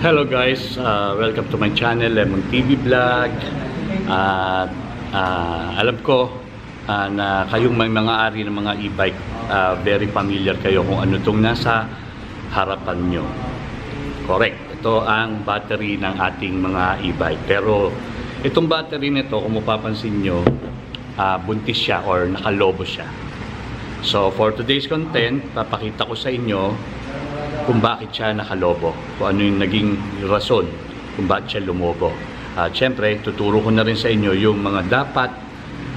Hello guys, uh, welcome to my channel Lemon TV Vlog. At uh, alam ko uh, na kayong may mga ari ng mga e-bike, uh, very familiar kayo kung ano itong nasa harapan nyo. Correct. Ito ang battery ng ating mga e-bike. Pero itong battery nito, kung mapapansin nyo, uh, buntis siya or nakalobo siya. So for today's content, papakita ko sa inyo kung bakit siya nakalobo, kung ano yung naging rason kung bakit siya lumobo. At syempre, tuturo ko na rin sa inyo yung mga dapat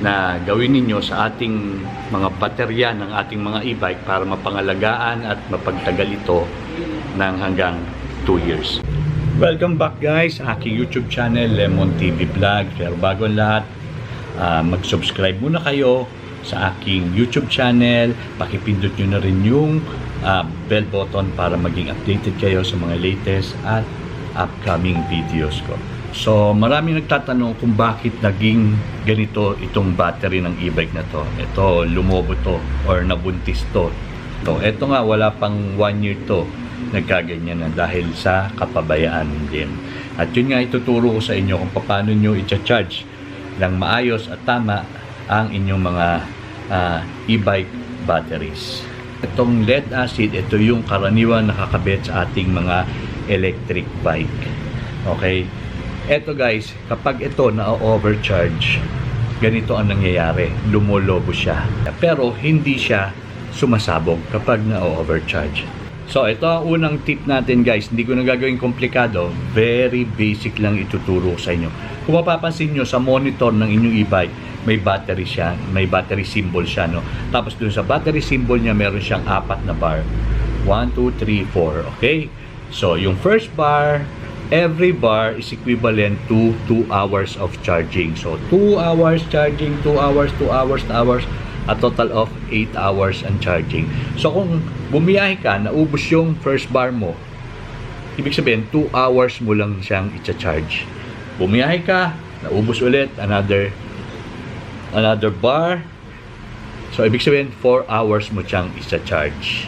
na gawin ninyo sa ating mga baterya ng ating mga e-bike para mapangalagaan at mapagtagal ito ng hanggang 2 years. Welcome back guys sa aking YouTube channel Lemon TV Vlog. Pero bago lahat, ah, mag-subscribe muna kayo sa aking YouTube channel. Pakipindot nyo na rin yung ah, bell button para maging updated kayo sa mga latest at upcoming videos ko. So, marami nagtatanong kung bakit naging ganito itong battery ng e-bike na to. Ito, lumobo to or nabuntis to. So, ito nga, wala pang one year to nagkaganyan na dahil sa kapabayaan din. At yun nga ituturo ko sa inyo kung paano nyo i-charge ng maayos at tama ang inyong mga ah, e-bike batteries. Itong lead acid, ito yung karaniwan nakakabit sa ating mga electric bike. Okay? Ito guys, kapag ito na-overcharge, ganito ang nangyayari. Lumolobo siya. Pero hindi siya sumasabog kapag na-overcharge. So, ito ang unang tip natin guys. Hindi ko na gagawin komplikado. Very basic lang ituturo sa inyo. Kung mapapansin nyo sa monitor ng inyong e-bike, may battery siya, may battery symbol siya, no? Tapos dun sa battery symbol niya, meron siyang apat na bar. 1, 2, 3, 4. Okay? So, yung first bar, every bar is equivalent to 2 hours of charging. So, 2 hours charging, 2 hours, 2 hours, 2 hours, a total of 8 hours ang charging. So, kung bumiyahe ka, naubos yung first bar mo, ibig sabihin, 2 hours mo lang siyang i-charge. Bumiyahe ka, naubos ulit, another another bar. So, ibig sabihin, 4 hours mo siyang isa-charge.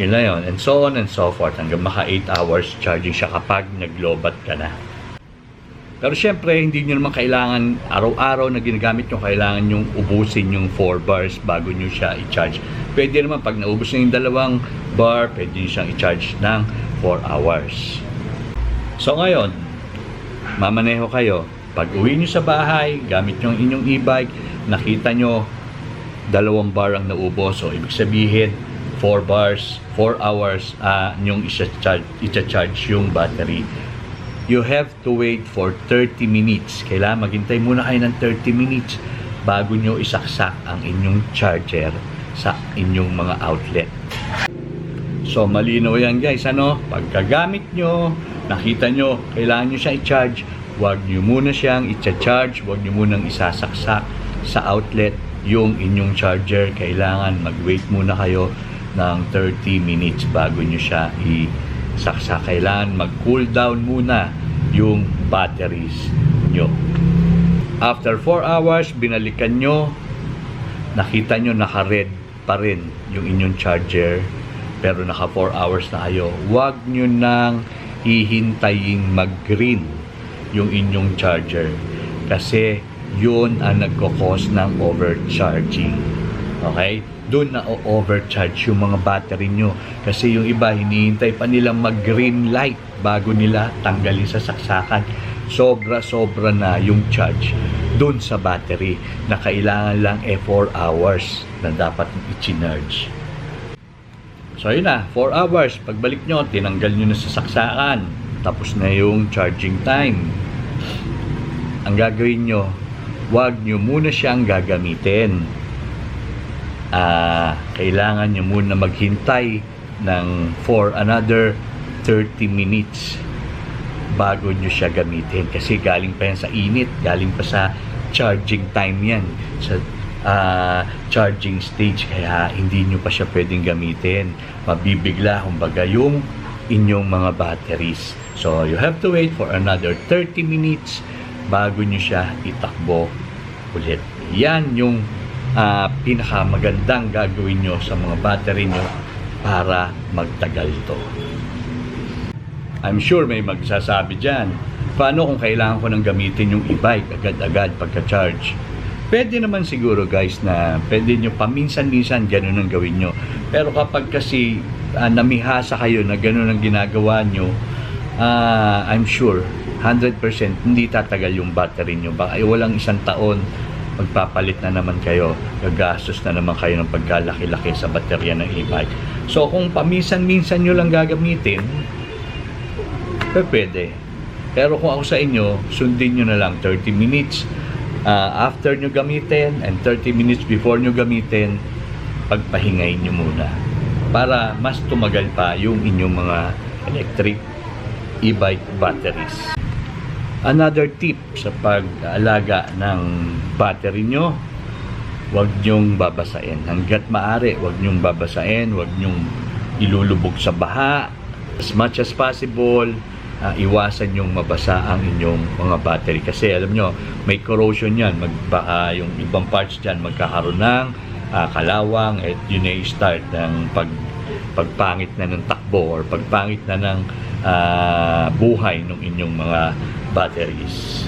Yun na yun. And so on and so forth. Hanggang maka 8 hours charging siya kapag naglobat ka na. Pero syempre, hindi nyo naman kailangan araw-araw na ginagamit nyo, kailangan yung ubusin yung 4 bars bago nyo siya i-charge. Pwede naman pag naubos na yung dalawang bar, pwede nyo siyang i-charge ng 4 hours. So ngayon, mamaneho kayo. Pag uwi nyo sa bahay, gamit nyo ang inyong e-bike, nakita nyo dalawang bar ang naubos. So ibig sabihin, 4 bars, 4 hours uh, nyong isa-charge, isa-charge yung battery you have to wait for 30 minutes. Kailangan maghintay muna kayo ng 30 minutes bago nyo isaksak ang inyong charger sa inyong mga outlet. So, malinaw yan guys. Ano? Pagkagamit nyo, nakita nyo, kailangan nyo siya i-charge, huwag nyo muna siyang i-charge, huwag nyo munang isasaksak sa outlet yung inyong charger. Kailangan mag-wait muna kayo ng 30 minutes bago nyo siya i-saksak. Kailangan mag-cool down muna yung batteries nyo. After 4 hours, binalikan nyo, nakita nyo naka-red pa rin yung inyong charger pero naka 4 hours na kayo. Huwag nyo nang hihintayin mag-green yung inyong charger kasi yun ang nagkakos ng overcharging. Okay? Doon na overcharge yung mga battery nyo. Kasi yung iba, hinihintay pa nilang mag-green light bago nila tanggalin sa saksakan. Sobra-sobra na yung charge doon sa battery na kailangan lang e 4 hours na dapat i-charge. So yun na, 4 hours. Pagbalik nyo, tinanggal nyo na sa saksakan. Tapos na yung charging time. Ang gagawin nyo, wag nyo muna siyang gagamitin. Ah, kailangan nyo muna maghintay ng for another 30 minutes bago nyo siya gamitin. Kasi galing pa yan sa init, galing pa sa charging time yan. Sa ah, charging stage kaya hindi nyo pa siya pwedeng gamitin mabibigla kumbaga yung inyong mga batteries so you have to wait for another 30 minutes bago nyo siya itakbo ulit yan yung ah, pinakamagandang gagawin nyo sa mga battery nyo para magtagal to I'm sure may magsasabi dyan, paano kung kailangan ko nang gamitin yung e-bike agad-agad pagka-charge? Pwede naman siguro guys na pwede nyo paminsan-minsan ganun ang gawin nyo. Pero kapag kasi ah, namihasa kayo na ganun ang ginagawa nyo, ah, I'm sure 100% hindi tatagal yung battery nyo. Baka ay walang isang taon magpapalit na naman kayo, gagastos na naman kayo ng pagkalaki-laki sa baterya ng e-bike. So kung paminsan-minsan nyo lang gagamitin, eh, pwede. Pero kung ako sa inyo, sundin nyo na lang 30 minutes ah, after nyo gamitin and 30 minutes before nyo gamitin, pagpahingayin nyo muna para mas tumagal pa yung inyong mga electric e-bike batteries. Another tip sa pag-alaga ng battery nyo, huwag nyong babasain. Hanggat maaari, huwag nyong babasain, huwag nyong ilulubog sa baha. As much as possible, ah, iwasan yung mabasa ang inyong mga battery. Kasi alam nyo, may corrosion yan. Mag, baka yung ibang parts dyan magkakaroon ng ah, kalawang at yun ay start ng pag, pagpangit na ng takbo or pagpangit na ng ah, buhay ng inyong mga batteries.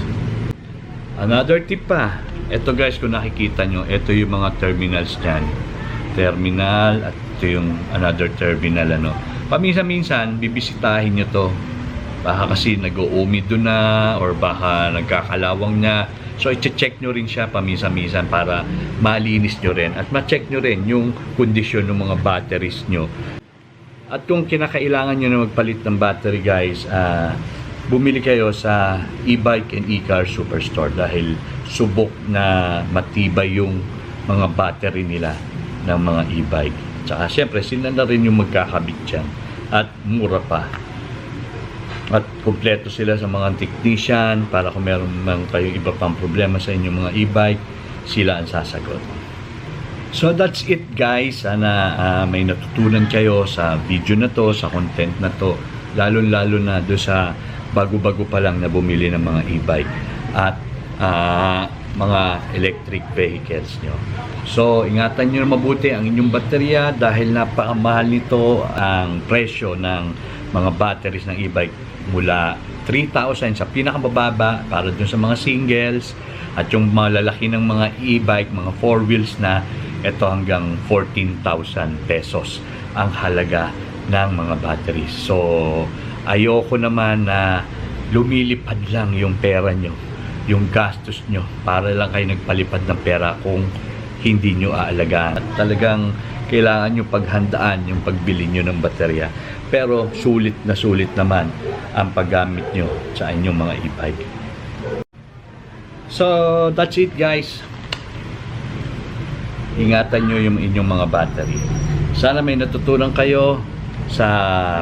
Another tip pa. Ito guys, kung nakikita nyo, ito yung mga terminals dyan. Terminal at ito yung another terminal. Ano. Paminsan-minsan, bibisitahin nyo to. Baka kasi nag-uumido na or baka nagkakalawang na. So, i-check nyo rin siya paminsan-minsan para malinis nyo rin. At ma-check nyo rin yung kondisyon ng mga batteries nyo. At kung kinakailangan nyo na magpalit ng battery guys, ah, bumili kayo sa e-bike and e-car superstore dahil subok na matibay yung mga battery nila ng mga e-bike. Tsaka syempre sila na rin yung magkakabit dyan at mura pa. At kumpleto sila sa mga technician para kung meron man kayong iba pang problema sa inyong mga e-bike, sila ang sasagot. So that's it guys. Sana ah, may natutunan kayo sa video na to, sa content na to. Lalo-lalo na do sa bago-bago pa lang na bumili ng mga e-bike at ah, mga electric vehicles nyo. So, ingatan nyo na mabuti ang inyong baterya dahil napakamahal nito ang presyo ng mga batteries ng e-bike mula 3,000 sa pinakamababa para dun sa mga singles at yung mga lalaki ng mga e-bike, mga four wheels na ito hanggang 14,000 pesos ang halaga ng mga batteries. So, ayoko naman na lumilipad lang yung pera nyo, yung gastos nyo, para lang kayo nagpalipad ng pera kung hindi nyo aalagaan. At talagang kailangan nyo paghandaan yung pagbili nyo ng baterya. Pero sulit na sulit naman ang paggamit nyo sa inyong mga e-bike. So, that's it guys. Ingatan nyo yung inyong mga battery. Sana may natutunan kayo sa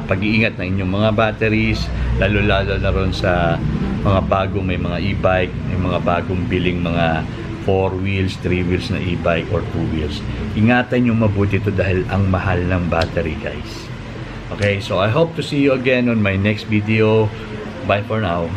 pag-iingat ng inyong mga batteries, lalo-lalo na ron sa mga bagong may mga e-bike, may mga bagong biling mga 4 wheels, 3 wheels na e-bike or 2 wheels. Ingatan nyo mabuti ito dahil ang mahal ng battery guys. Okay, so I hope to see you again on my next video. Bye for now.